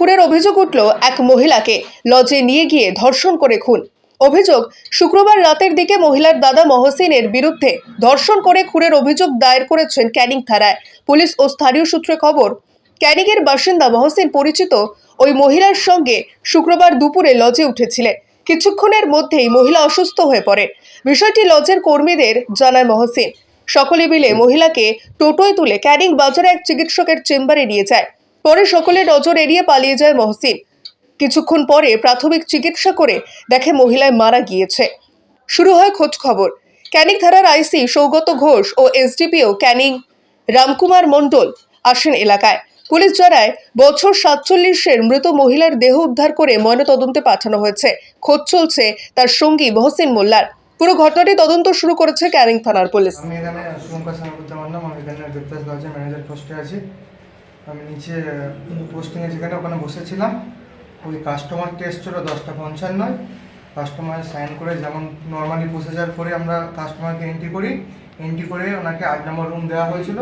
খুনের অভিযোগ উঠল এক মহিলাকে। লজে নিয়ে গিয়ে ধর্ষণ করে খুন। অভিযোগ, শুক্রবার রাতের দিকে মহিলার দাদা মহসিনের বিরুদ্ধে ধর্ষণ করে খুনের অভিযোগ দায়ের করেছেন ক্যানিং থানায়। পুলিশ ও স্থানীয় সূত্রে খবর, ক্যানিংয়ের বাসিন্দা মহসিন পরিচিত ওই মহিলার সঙ্গে শুক্রবার দুপুরে লজে উঠেছিলেন। কিছুক্ষণের মধ্যেই মহিলা অসুস্থ হয়ে পড়ে। বিষয়টি লজের কর্মীদের জানায় মহসিন। সকলে মিলে মহিলাকে টোটোয় তুলে ক্যানিং বাজারে এক চিকিৎসকের চেম্বারে নিয়ে যায়। পরে সকলে নজর এড়িয়ে পালিয়ে যায় মহসিন। কিছুক্ষণ পরে প্রাথমিক চিকিৎসা করে দেখে মহিলায় মারা গিয়েছে। শুরু হয় খোঁজ খবর। ক্যানিং থানার আইসি সৌগত ঘোষ ও এসডিপিও ক্যানিং রামকুমার মণ্ডল আসেন এলাকায়। পুলিশ জানায়, বছর সাতচল্লিশের মৃত মহিলার দেহ উদ্ধার করে ময়নাতদন্তে পাঠানো হয়েছে। খোঁজ চলছে তার সঙ্গী মহসিন মোল্লার। পুরো ঘটনাটি তদন্ত শুরু করেছে ক্যানিং থানার পুলিশ। আমি এখানে ম্যানেজার পোস্টে আছি। আমি নিচে পোস্টিংয়ে যেখানে ওখানে বসেছিলাম, ওই কাস্টমার টেস্ট ছিল দশটা পঞ্চান্নয় কাস্টমার সাইন করে যেমন নর্মালি প্রসেসার করে আমরা কাস্টমারকে এন্ট্রি করি এন্ট্রি করে ওনাকে আট নম্বর রুম দেওয়া হয়েছিল।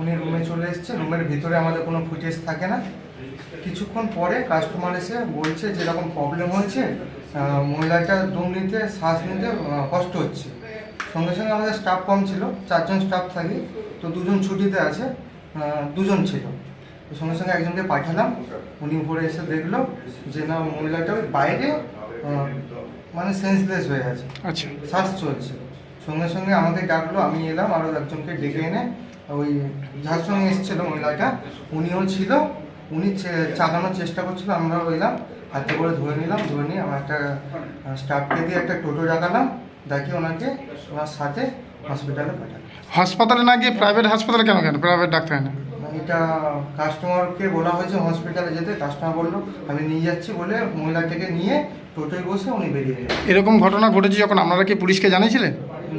উনি রুমে চলে এসছে রুমের ভিতরে আমাদের কোনো ফুটেজ থাকে না। কিছুক্ষণ পরে কাস্টমার এসে বলছে যেরকম প্রবলেম হয়েছে মহিলাটা দম নিতে, শ্বাস নিতে কষ্ট হচ্ছে। সঙ্গে সঙ্গে আমাদের স্টাফ কম ছিল, চারজন স্টাফ থাকি, তো দুজন ছুটিতে আছে দুজন ছিল। সঙ্গে সঙ্গে একজনকে পাঠালাম। উনি উপরে এসে দেখল যে না মহিলাটা ওই বাইরে মানে সেন্সলেস হয়ে আছে। আচ্ছা। শ্বাস চলছে। সঙ্গে সঙ্গে আমাকে ডাকলো আমি এলাম আরও একজনকে ডেকে এনে ওই যার সঙ্গে এসেছিল মহিলাটা উনিও ছিল। উনি চে- চাগানোর চেষ্টা করছিল আমরাও এলাম। হাতে করে ধরে নিলাম ধরে নিয়ে আমার একটা স্টাফকে দিয়ে একটা টোটো ডাকালাম ডাকি ওনাকে ওনার সাথে হসপিটালে পাঠালাম। হাসপাতালে না গিয়ে প্রাইভেট হাসপাতালে কেন কেন প্রাইভেট ডাক্তার না এটা কাস্টমারকে বলা হয়েছে হসপিটালে যেতে কাস্টমার বলল আমি নিয়ে যাচ্ছি বলে মহিলাটাকে নিয়ে টোটোয় বসে উনি বেরিয়ে গেলেন। এরকম ঘটনা ঘটেছে যখন? আপনারা কি পুলিশকে জানিয়েছিলেন?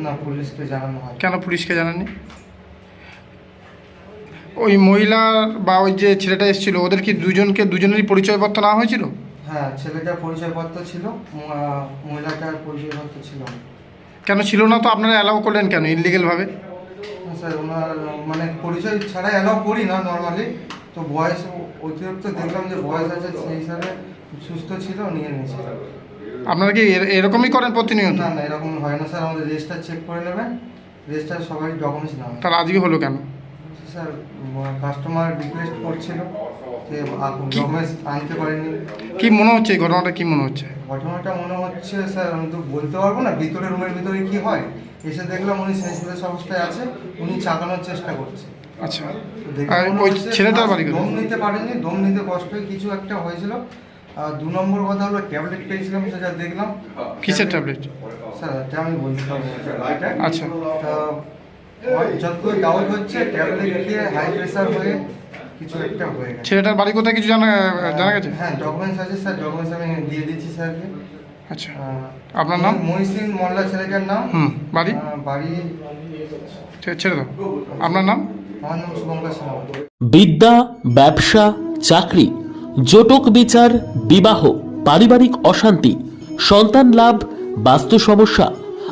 না পুলিশকে জানানো হয় কেন পুলিশকে জানাননি? ওই মহিলা বা ওই যে ছেলেটা এসেছিল ওদের কি দুজনকে দুজনেরই পরিচয়পত্র নেওয়া হয়েছিল? হ্যাঁ ছেলেটার পরিচয়পত্র ছিল মহিলাটার পরিচয়পত্র ছিল। কেন ছিল না তো? আপনারা অ্যালাউ করলেন কেন ইলিগেলভাবে না স্যার ওনার মানে পরিচয় ছাড়া এলাও করি না নর্মালি তো বয়স অতিরিক্ত দেখলাম যে বয়স আছে সেই হিসাবে সুস্থ ছিল নিয়ে নিয়েছে। আপনারা কি এরকমই করেন প্রতিনিয়ত? না না এরকম হয় না স্যার আমাদের রেজিস্টার চেক করে নেবেন। রেজিস্টার সবাই ডকুমেন্টস হয়। তাহলে আজকে হলো কেন? স্যার কাস্টমার রিকোয়েস্ট করছিল যে ডকুমেন্টস আনতে পারেনি। কি মনে হচ্ছে এই ঘটনাটা কি মনে হচ্ছে? ঘটনাটা মনে হচ্ছে স্যার আমি তো বলতে পারব না ভিতরে রুমের ভিতরে কি হয়? এসে দেখলাম উনি সেন্সলেস অবস্থায় আছে উনি চাকানোর চেষ্টা করছে। আচ্ছা। আর ওই ছেলেটার বাড়ি দম নিতে পারেনি দম নিতে কষ্ট হয়ে কিছু একটা হয়েছিল। আর দু নম্বর কথা হলো ট্যাবলেট পেয়েছিলাম সেটা দেখলাম। কিসের ট্যাবলেট স্যার এটা আমি বলতে পারব না, স্যার, এটা। আচ্ছা। তা আমার যতদূর হচ্ছে ট্যাবলেট খেয়ে হাই প্রেশার হয়ে কিছু একটা হয়ে গেছে ছেলেটার বাড়ি কোথায় কিছু জানা জানা গেছে? হ্যাঁ ডকুমেন্টস আছে স্যার ডকুমেন্টস আমি দিয়ে দিচ্ছি স্যারকে। আচ্ছা। আপনার নাম? মহিসিন মোল্লা ছেলেটার নাম। হুম বাড়ি? বাড়ি। ছেড়ে দাও। আপনার নাম? আমার নাম শুভঙ্কর বিদ্যা ব্যবসা চাকরি জটক বিচার বিবাহ পারিবারিক অশান্তি সন্তান লাভ বাস্তু সমস্যা